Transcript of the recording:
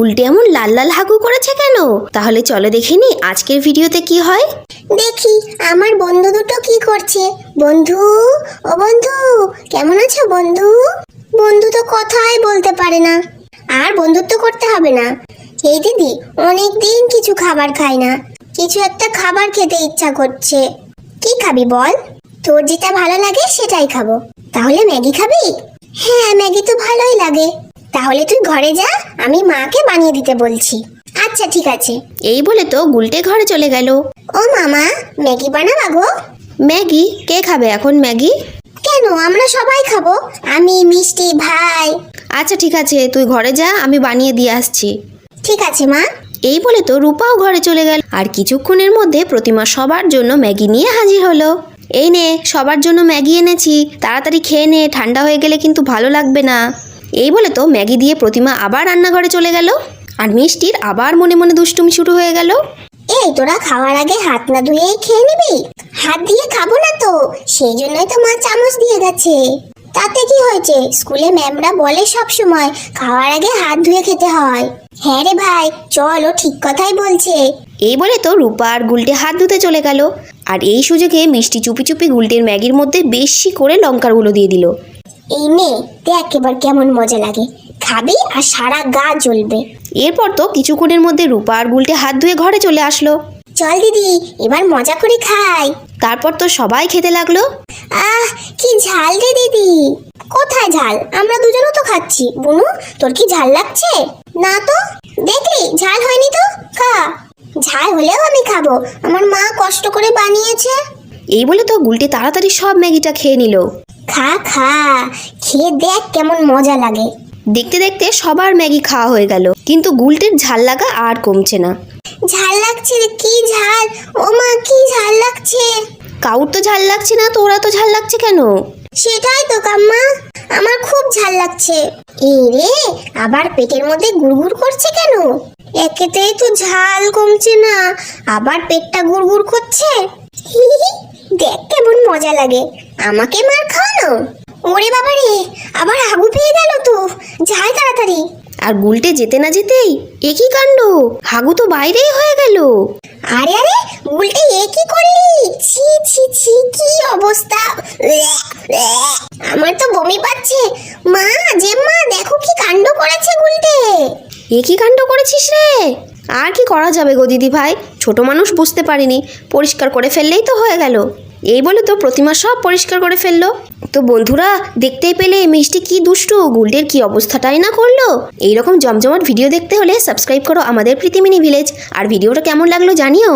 গুলটে এমন লাল লাল হাগু করেছে কেন? তাহলে চলো দেখে নি আজকের ভিডিওতে কি হয়। দেখি, আমার বন্ধু দুটো কি করছে? বন্ধু, ও বন্ধু, কেমন আছো বন্ধু? বন্ধু তো কথাই বলতে পারে না, আর বন্ধুত্ব করতে হবে না। এই দিদি অনেক দিন কিছু খাবার খাই না, কিছু একটা খাবার খেতে ইচ্ছা করছে। কি খাবি বল? তোর যেটা ভালো লাগে সেটাই খাব। তাহলে ম্যাগি খাবি? হ্যাঁ ম্যাগি তো ভালোই লাগে। তাহলে তুই ঘরে যা আমি মাকে বানিয়ে দিতে বলছি। আচ্ছা ঠিক আছে। এই বলে তো গুলটে ঘরে চলে গেল। ও মামা ম্যাগি বানাবা গো? ম্যাগি? কে খাবে এখন ম্যাগি? কেন? আমরা সবাই খাব। আমি মিষ্টি ভাই। আচ্ছা ঠিক আছে তুই ঘরে যা আমি বানিয়ে দিয়ে আসছি। ঠিক আছে মা। এই বলে তো রূপাও ঘরে চলে গেল। আর কিছুক্ষণের মধ্যে প্রতিমা সবার জন্য ম্যাগি নিয়ে হাজির হলো। এই নে সবার জন্য ম্যাগি এনেছি। তাড়াতাড়ি খেয়ে নে ঠান্ডা হয়ে গেলে কিন্তু ভালো লাগবে না। এই বলে তো ম্যাগি দিয়ে প্রতিমা আবার রান্নাঘরে চলে গেল। আর মিষ্টির আবার মনে মনে দুষ্টুমি শুরু হয়ে গেল। এই তোরা খাওয়ার আগে হাত না ধুয়েই খেয়ে নিবি? হাত দিয়ে খাব না তো সেই জন্যই তো মা চামচ দিয়ে গেছে। তাতে কি হয়েছে? স্কুলে ম্যামরা বলে সব সময় খাওয়ার আগে হাত ধুয়ে খেতে হয়। হ্যাঁ রে ভাই চল ও ঠিক কথাই বলছে। এই বলে তো রূপা আর গুলটে হাত ধুতে চলে গেল। আর এই সুযোগে মিষ্টি চুপি চুপি গুলটের ম্যাগির মধ্যে বেশি করে লঙ্কার গুঁড়ো দিয়ে দিল। এই নে দেখ এবার কেমন মজা লাগে। খাবি আর সারা গা জ্বলবে। এরপর তো কিছুক্ষণের মধ্যে রূপা আর গুলটে হাত ধুয়ে ঘরে চলে আসলো। চল দিদি এবার মজা করে খাই। তারপর তো সবাই খেতে লাগল। আহ কি ঝাল রে দিদি। কোথায় ঝাল? আমরা দুজনও তো খাচ্ছি। বুনু তোর কি ঝাল লাগছে? না তো। দেখলি ঝাল হয়নি তো? খা। ঝাল হলেও আমি খাব। আমার মা কষ্ট করে বানিয়েছে। এই বলে তো গুলটে তাড়াতাড়ি সব ম্যাগিটা খেয়ে নিল। খা খা। খেয়ে দেখ কেমন মজা লাগে। দেখতে দেখতে সবার ম্যাগি খাওয়া হয়ে গেল কিন্তু গুলটের ঝাল লাগা আর কমছে না। ঝাল লাগছে রে কি ঝাল? ও মা কি ঝাল লাগছে। কাউর তো ঝাল লাগছে না তো ওরা তো ঝাল লাগছে কেন? সেটাই তো কাম্মা। আমার খুব ঝাল লাগছে। এই রে আবার পেটের মধ্যে গুড়গুড় করছে কেন? একেতেই তো ঝাল কমছে না আবার পেটটা গুড়গুড় করছে? দেখ কেমন মজা লাগে। আমাকে মার খাওয়ানো? ওরে বাবা রে আবার আগু পেয়ে গেল তো। যাই তাড়াতাড়ি। আর গুলটে যেতে না যেতেই একই কাণ্ড? হাগু তো বাইরেই হয়ে গেল। আরে আরে উল্টে এ কি করলি? ছি ছি ছি কি অবস্থা। আমার তো বমি পাচ্ছে। মা যে মা দেখো কি কাণ্ড করেছে উল্টে একই কাণ্ড করেছিস রে? আর কি করা যাবে গো দিদি ভাই? ছোট মানুষ বুঝতে পারিনি। পরিষ্কার করে ফেললেই তো হয়ে গেল। এই বলে তো প্রতিমা সব পরিষ্কার করে ফেলল। তো বন্ধুরা, দেখতেই পেলে মিষ্টি কি দুষ্টু গুল্ডের কি অবস্থাটাই না করল? এইরকম জমজমাট ভিডিও দেখতে হলে সাবস্ক্রাইব করো আমাদের প্রীতিমিনি ভিলেজ আর ভিডিওটা কেমন লাগল জানিও।